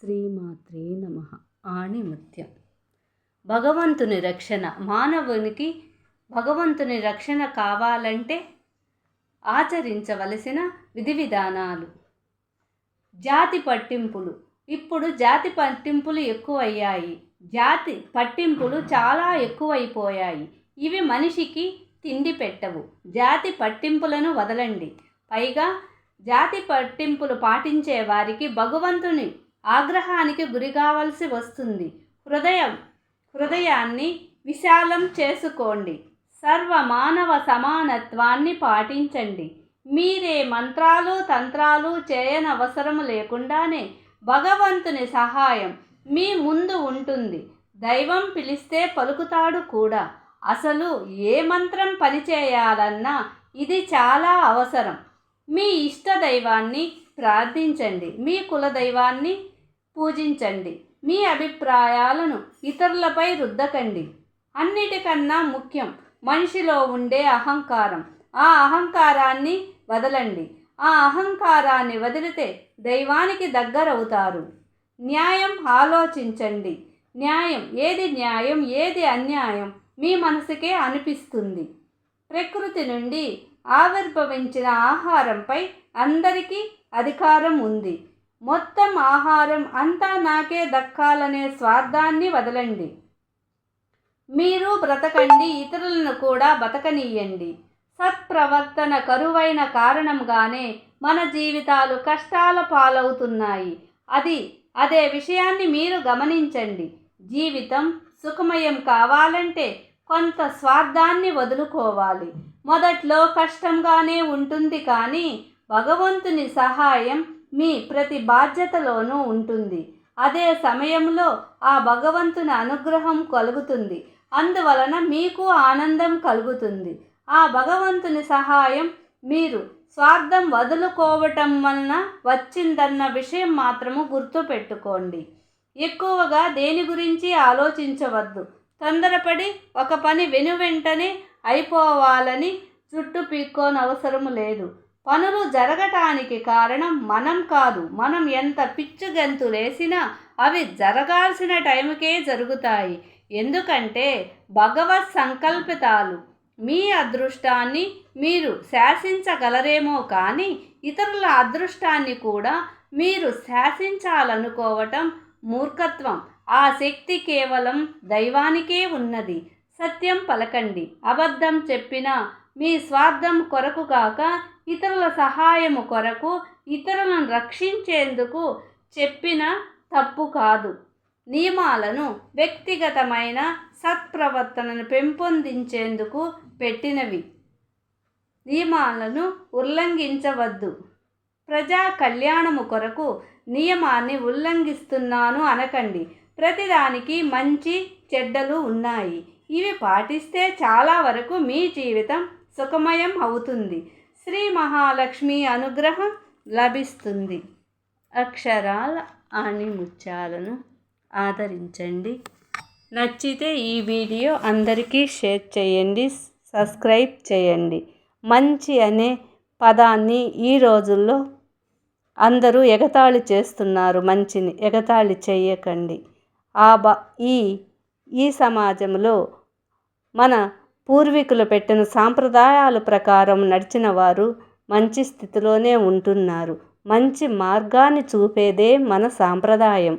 శ్రీమాత్రే నమ ఆణిముత్యం. భగవంతుని రక్షణ మానవునికి భగవంతుని రక్షణ కావాలంటే ఆచరించవలసిన విధి విధానాలు జాతి పట్టింపులు. ఇప్పుడు జాతి పట్టింపులు ఎక్కువయ్యాయి. జాతి పట్టింపులు చాలా ఎక్కువైపోయాయి. ఇవి మనిషికి తిండి పెట్టవు. జాతి పట్టింపులను వదలండి. పైగా జాతి పట్టింపులు పాటించే వారికి భగవంతుని ఆగ్రహానికి గురి కావలసి వస్తుంది. హృదయం హృదయాన్ని విశాలం చేసుకోండి. సర్వ మానవ సమానత్వాన్ని పాటించండి. మీరే మంత్రాలు తంత్రాలు చేయనవసరం లేకుండానే భగవంతుని సహాయం మీ ముందు ఉంటుంది. దైవం పిలిస్తే పలుకుతాడు కూడా. అసలు ఏ మంత్రం పనిచేయాలన్నా ఇది చాలా అవసరం. మీ ఇష్ట దైవాన్ని ప్రార్థించండి. మీ కులదైవాన్ని పూజించండి. మీ అభిప్రాయాలను ఇతరులపై రుద్దకండి. అన్నిటికన్నా ముఖ్యం మనిషిలో ఉండే అహంకారం. ఆ అహంకారాన్ని వదలండి. ఆ అహంకారాన్ని వదిలితే దైవానికి దగ్గరవుతారు. న్యాయం ఆలోచించండి. న్యాయం ఏది న్యాయం ఏది అన్యాయం మీ మనసుకే అనిపిస్తుంది. ప్రకృతి నుండి ఆవిర్భవించిన ఆహారంపై అందరికీ అధికారం ఉంది. మొత్తం ఆహారం అంతా నాకే దక్కాలనే స్వార్థాన్ని వదలండి. మీరు బ్రతకండి ఇతరులను కూడా బతకనీయండి. సత్ప్రవర్తన కరువైన కారణంగానే మన జీవితాలు కష్టాల పాలవుతున్నాయి. అది అదే విషయాన్ని మీరు గమనించండి. జీవితం సుఖమయం కావాలంటే కొంత స్వార్థాన్ని వదులుకోవాలి. మొదట్లో కష్టంగానే ఉంటుంది కానీ భగవంతుని సహాయం మీ ప్రతి బాధ్యతలోనూ ఉంటుంది. అదే సమయంలో ఆ భగవంతుని అనుగ్రహం కలుగుతుంది. అందువలన మీకు ఆనందం కలుగుతుంది. ఆ భగవంతుని సహాయం మీరు స్వార్థం వదులుకోవటం వలన వచ్చిందన్న విషయం మాత్రము గుర్తుపెట్టుకోండి. ఎక్కువగా దేని గురించి ఆలోచించవద్దు. తొందరపడి ఒక పని వెను వెంటనే అయిపోవాలని చుట్టు పీక్కోనవసరం లేదు. పనులు జరగటానికి కారణం మనం కాదు. మనం ఎంత పిచ్చు గంతులేసినా అవి జరగాల్సిన టైంకే జరుగుతాయి. ఎందుకంటే భగవత్ సంకల్పితాలు మీ అదృష్టాన్ని మీరు శాసించగలరేమో కానీ ఇతరుల అదృష్టాన్ని కూడా మీరు శాసించాలనుకోవటం మూర్ఖత్వం. ఆ శక్తి కేవలం దైవానికే ఉన్నది. సత్యం పలకండి. అబద్ధం చెప్పినా మీ స్వార్థం కొరకు కాక ఇతరుల సహాయము కొరకు ఇతరులను రక్షించేందుకు చెప్పిన తప్పు కాదు. నియమాలను వ్యక్తిగతమైన సత్ప్రవర్తనను పెంపొందించేందుకు పెట్టినవి. నియమాలను ఉల్లంఘించవద్దు. ప్రజా కళ్యాణము కొరకు నియమాన్ని ఉల్లంఘిస్తున్నాను అనకండి. ప్రతిదానికి మంచి చెడ్డలు ఉన్నాయి. ఇవి పాటిస్తే చాలా వరకు మీ జీవితం సుఖమయం అవుతుంది. శ్రీ మహాలక్ష్మి అనుగ్రహం లభిస్తుంది. అక్షరాల ఆణిముత్యాలను ఆదరించండి. నచ్చితే ఈ వీడియో అందరికీ షేర్ చేయండి సబ్స్క్రైబ్ చేయండి. మంచి అనే పదాన్ని ఈ రోజుల్లో అందరూ ఎగతాళి చేస్తున్నారు. మంచిని ఎగతాళి చేయకండి. ఆ బ ఈ ఈ సమాజంలో మన పూర్వీకులు పెట్టిన సాంప్రదాయాల ప్రకారం నడిచిన వారు మంచి స్థితిలోనే ఉంటున్నారు. మంచి మార్గాన్ని చూపేదే మన సాంప్రదాయం.